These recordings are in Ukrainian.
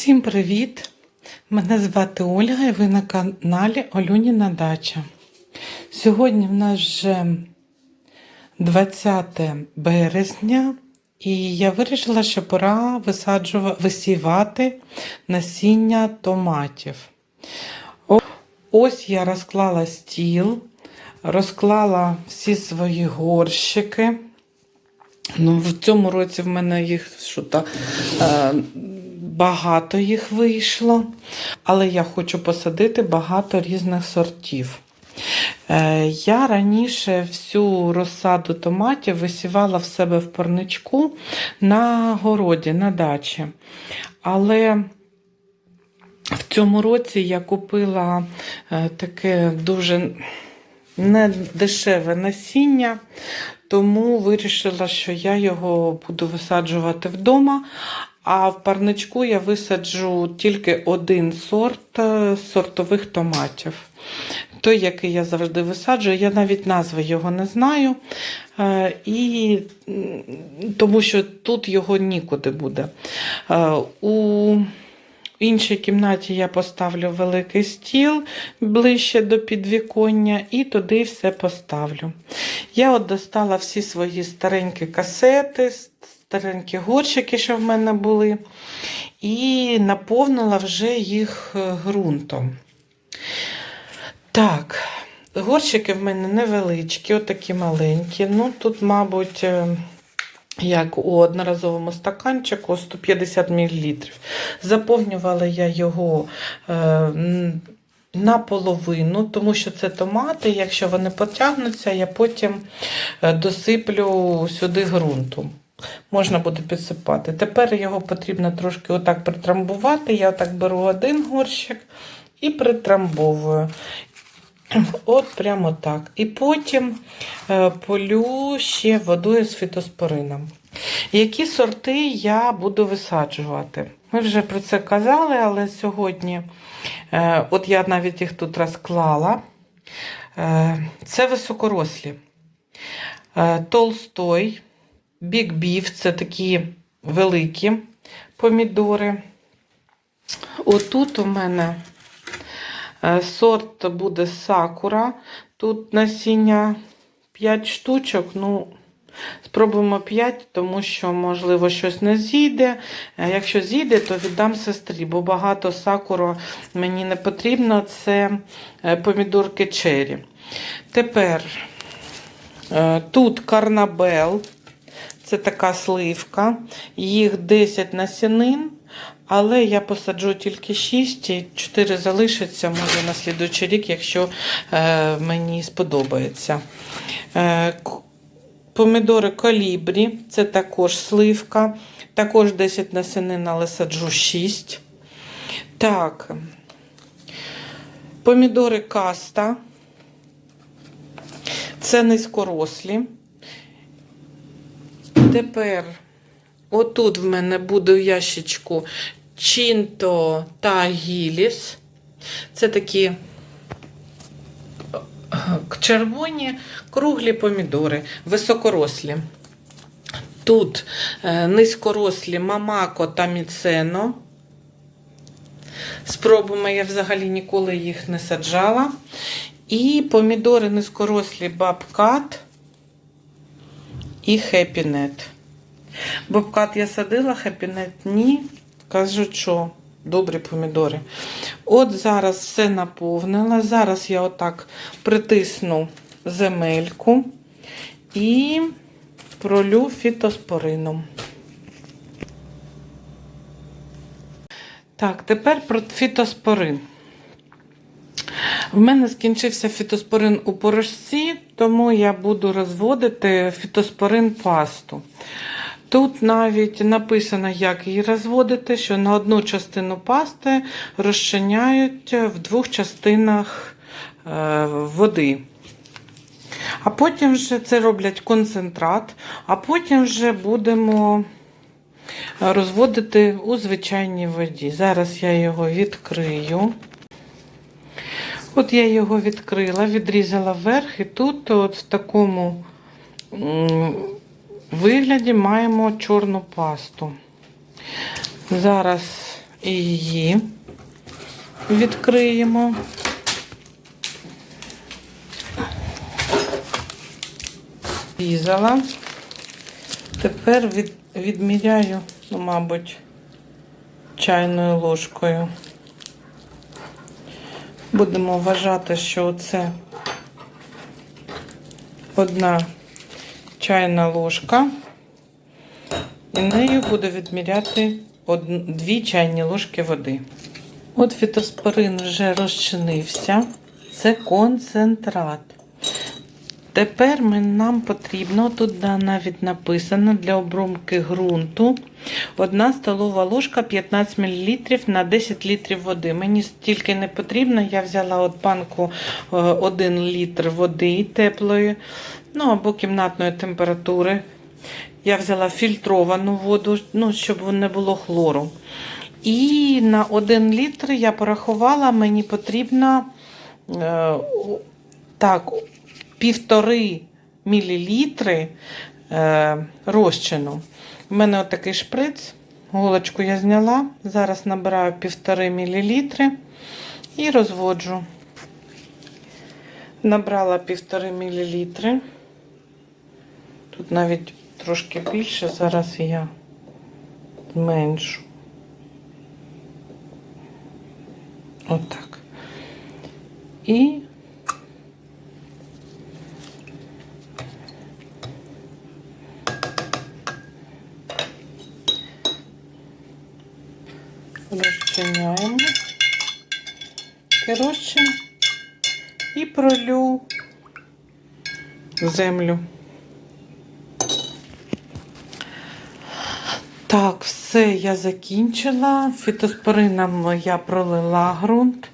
Всім привіт! Мене звати Ольга і ви на каналі Олюніна Дача. Сьогодні в нас вже 20 березня, і я вирішила, що пора висаджувати, висівати насіння томатів. Ось я розклала стіл, розклала всі свої горщики. Ну, в цьому році в мене їх що то, е, багато їх вийшло, але я хочу посадити багато різних сортів. Е, я раніше всю розсаду томатів висівала в себе в парничку на городі, на дачі. Але в цьому році я купила е, таке дуже недешеве насіння, тому вирішила, що я його буду висаджувати вдома. А в парничку я висаджу тільки один сорт е, сортових томатів. Той, який я завжди висаджую, я навіть назви його не знаю. Е, І тому що тут його нікуди буде. Е, У іншій кімнаті я поставлю великий стіл ближче до підвіконня і туди все поставлю. Я от достала всі свої старенькі касети, старенькі горщики, що в мене були, і наповнила вже їх е, ґрунтом. Так, горщики в мене невеличкі, отакі маленькі. Ну, тут, мабуть, е, як у одноразовому стаканчику 150 мл. Заповнювала я його е, наполовину, тому що це томати. Якщо вони потягнуться, я потім е, досиплю сюди ґрунту. Можна буде підсипати. Тепер його потрібно трошки отак притрамбувати. Я отак беру один горщик і притрамбовую. От прямо так. І потім е, полю ще водою з фітоспорином. Які сорти я буду висаджувати? Ми вже про це казали, але сьогодні, е, от я навіть їх тут розклала. Е, це високорослі. Толстой, Big Beef це такі великі помідори. Отут у мене Е, Сорт буде сакура. Тут насіння 5 штучок. Ну, спробуємо 5, тому що, можливо, щось не зійде. Е, Якщо зійде, то віддам сестрі, бо багато сакура мені не потрібно. Це е, помідорки чері. Тепер тут карнабел. Це така сливка. Їх 10 насінин. Але я посаджу тільки 6, і 4 залишиться, може, на слідуючий рік, якщо е, мені сподобається. Е, помідори колібрі, це також сливка. Також 10 насінин, але саджу 6. Так. Помідори каста. Це низькорослі. Тепер отут в мене буде в ящичку Чінто та Гіліс. Це такі е, червоні круглі помідори, високорослі. Тут е, низькорослі Мамако та Міцено. Спробуємо, я взагалі ніколи їх не саджала. І помідори низькорослі Бабкат і Хепінет. Бобкат я садила, хепінет ні. Кажуть, що добрі помідори. От зараз все наповнила. Зараз я отак притисну земельку і пролю фітоспорином. Так, тепер про фітоспорин. В мене скінчився фітоспорин у порошці, тому я буду розводити фітоспорин пасту. Тут навіть написано, як її розводити, що на одну частину пасти розчиняють в двох частинах е, води. А потім вже це роблять концентрат, а потім вже будемо розводити у звичайній воді. Зараз я його відкрию. От я його відкрила, відрізала вверх, і тут, от в такому вигляді, маємо чорну пасту. Зараз її відкриємо. Різала. Тепер від, відміряю, ну, мабуть, чайною ложкою. Будемо вважати, що це одна чайна ложка. І нею буду відміряти дві чайні ложки води. От фітоспорин вже розчинився. Це концентрат. Тепер ми- нам потрібно, тут навіть написано для обробки ґрунту 1 столова ложка 15 мл на 10 літрів води. Мені стільки не потрібно. Я взяла от банку 1 літр води теплої, ну або кімнатної температури. Я взяла фільтровану воду, ну, щоб не було хлору. І на 1 літр я порахувала, мені потрібно е, так, півтори мілілітри е, розчину. У мене отакий шприц. Голочку я зняла. Зараз набираю півтори мілілітри і розводжу. Набрала півтори мілілітри. Тут навіть трошки більше, зараз я зменшу. Отак. І розчиняємо розчин і пролю землю. Так, все я закінчила. Фітоспорином я пролила ґрунт.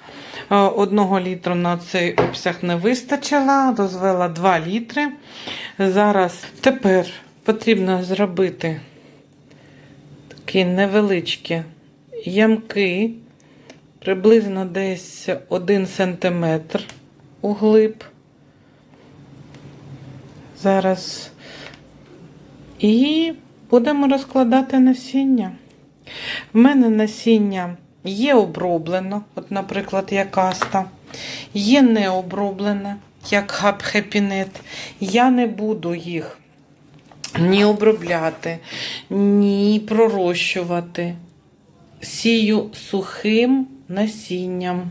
Е, Одного літру на цей обсяг не вистачило, розвела 2 літри. Зараз тепер потрібно зробити такі невеличкі ямки, приблизно десь 1 см углиб. Зараз і будемо розкладати насіння. В мене насіння є оброблено, от, наприклад, як аста, є не оброблене, як хапхепінет. Я не буду їх ні обробляти, ні пророщувати. Сію сухим насінням.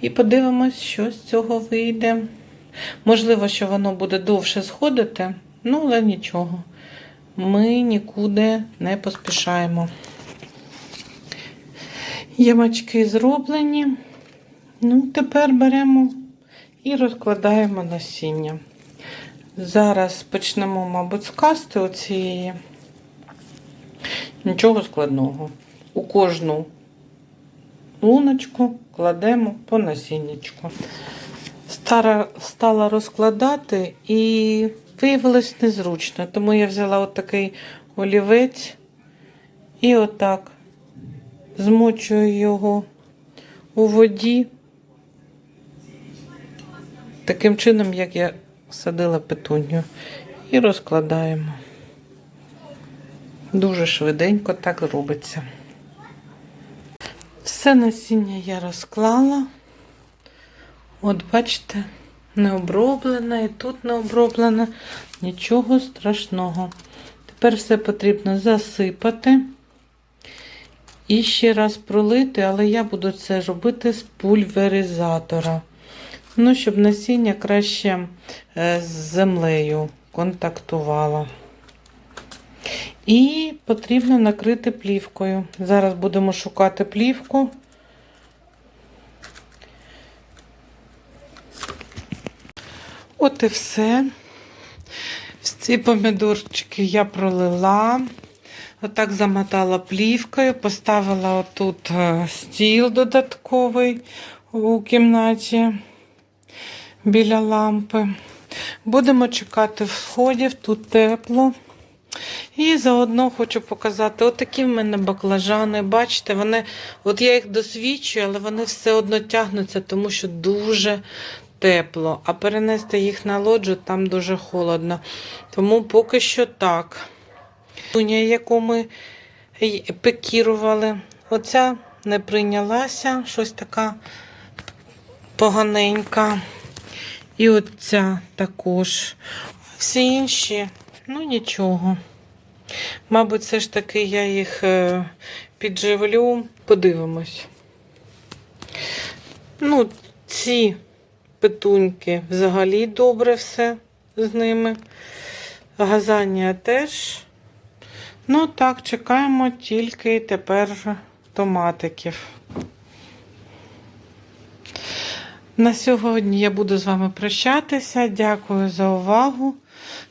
І подивимось, що з цього вийде. Можливо, що воно буде довше сходити, ну, але нічого. Ми нікуди не поспішаємо. Ямочки зроблені. Ну, тепер беремо і розкладаємо насіння. Зараз почнемо, мабуть, з касти оцієї. Нічого складного. У кожну луночку кладемо по насіннячку. Стара, стала розкладати і виявилось незручно. Тому я взяла отакий олівець і отак змочую його у воді. Таким чином, як я садила петуню. І розкладаємо. Дуже швиденько так робиться. Все насіння я розклала. От, бачите, не оброблена і тут не оброблена. Нічого страшного. Тепер все потрібно засипати і ще раз пролити, але я буду це робити з пульверизатора. Ну, щоб насіння краще е, з землею контактувало. І потрібно накрити плівкою. Зараз будемо шукати плівку. От і все. Ці помідорчики я пролила. Отак замотала плівкою, поставила отут е, стіл додатковий у кімнаті біля лампи. Будемо чекати всходів, тут тепло. І заодно хочу показати, отакі в мене баклажани. Бачите, вони, от я їх досвідчую, але вони все одно тягнуться, тому що дуже тепло. А перенести їх на лоджу там дуже холодно. Тому поки що так. Туня, яку ми пекірували, Оця не прийнялася, щось така поганенька. І оця також. Всі інші, ну нічого. Мабуть, все ж таки я їх е, підживлю. Подивимось. Ну, ці петуньки взагалі добре все з ними. Газанія теж. Ну так, чекаємо тільки тепер томатиків. На сьогодні я буду з вами прощатися. Дякую за увагу.